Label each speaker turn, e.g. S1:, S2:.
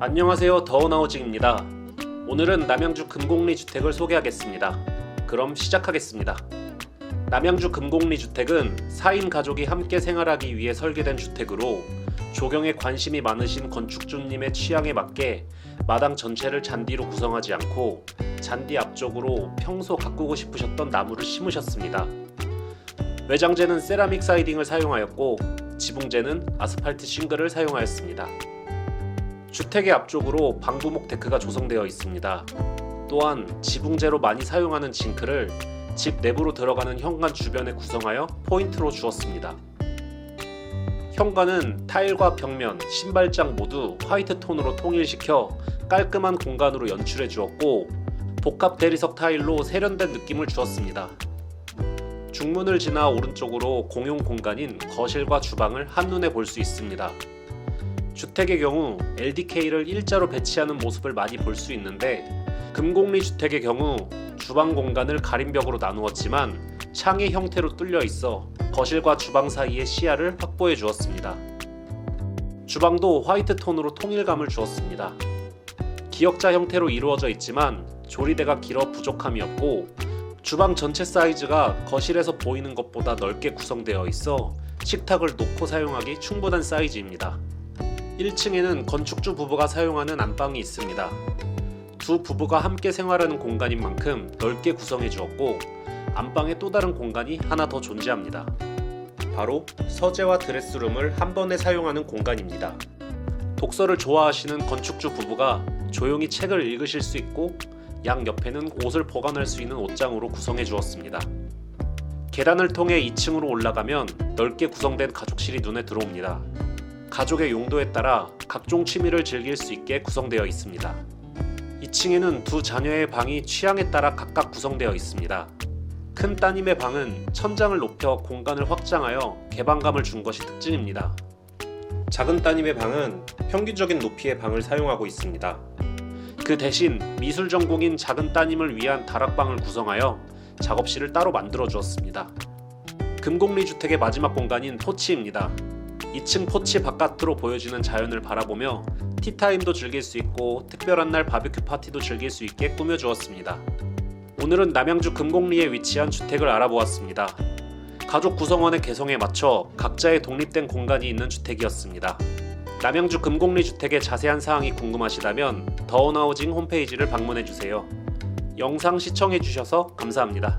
S1: 안녕하세요 더운하우징입니다. 오늘은 남양주 금곡리 주택을 소개하겠습니다. 그럼 시작하겠습니다. 남양주 금곡리 주택은 4인 가족이 함께 생활하기 위해 설계된 주택으로 조경에 관심이 많으신 건축주님의 취향에 맞게 마당 전체를 잔디로 구성하지 않고 잔디 앞쪽으로 평소 가꾸고 싶으셨던 나무를 심으셨습니다. 외장재는 세라믹 사이딩을 사용하였고 지붕재는 아스팔트 싱글을 사용하였습니다. 주택의 앞쪽으로 방부목 데크가 조성되어 있습니다. 또한 지붕재로 많이 사용하는 징크를 집 내부로 들어가는 현관 주변에 구성하여 포인트로 주었습니다. 현관은 타일과 벽면, 신발장 모두 화이트 톤으로 통일시켜 깔끔한 공간으로 연출해 주었고 복합 대리석 타일로 세련된 느낌을 주었습니다. 중문을 지나 오른쪽으로 공용 공간인 거실과 주방을 한눈에 볼 수 있습니다. 주택의 경우 LDK를 일자로 배치하는 모습을 많이 볼 수 있는데 금곡리 주택의 경우 주방 공간을 가림벽으로 나누었지만 창의 형태로 뚫려 있어 거실과 주방 사이의 시야를 확보해 주었습니다. 주방도 화이트 톤으로 통일감을 주었습니다. 기역자 형태로 이루어져 있지만 조리대가 길어 부족함이 없고 주방 전체 사이즈가 거실에서 보이는 것보다 넓게 구성되어 있어 식탁을 놓고 사용하기 충분한 사이즈입니다. 1층에는 건축주 부부가 사용하는 안방이 있습니다. 두 부부가 함께 생활하는 공간인 만큼 넓게 구성해 주었고 안방에 또 다른 공간이 하나 더 존재합니다. 바로 서재와 드레스룸을 한 번에 사용하는 공간입니다. 독서를 좋아하시는 건축주 부부가 조용히 책을 읽으실 수 있고 양 옆에는 옷을 보관할 수 있는 옷장으로 구성해 주었습니다. 계단을 통해 2층으로 올라가면 넓게 구성된 가족실이 눈에 들어옵니다. 가족의 용도에 따라 각종 취미를 즐길 수 있게 구성되어 있습니다. 2층에는 두 자녀의 방이 취향에 따라 각각 구성되어 있습니다. 큰 따님의 방은 천장을 높여 공간을 확장하여 개방감을 준 것이 특징입니다. 작은 따님의 방은 평균적인 높이의 방을 사용하고 있습니다. 그 대신 미술 전공인 작은 따님을 위한 다락방을 구성하여 작업실을 따로 만들어 주었습니다. 금곡리 주택의 마지막 공간인 포치입니다. 2층 포치 바깥으로 보여지는 자연을 바라보며 티타임도 즐길 수 있고 특별한 날 바비큐 파티도 즐길 수 있게 꾸며 주었습니다. 오늘은 남양주 금곡리에 위치한 주택을 알아보았습니다. 가족 구성원의 개성에 맞춰 각자의 독립된 공간이 있는 주택이었습니다. 남양주 금곡리 주택의 자세한 사항이 궁금하시다면 더운하우징 홈페이지를 방문해 주세요. 영상 시청해 주셔서 감사합니다.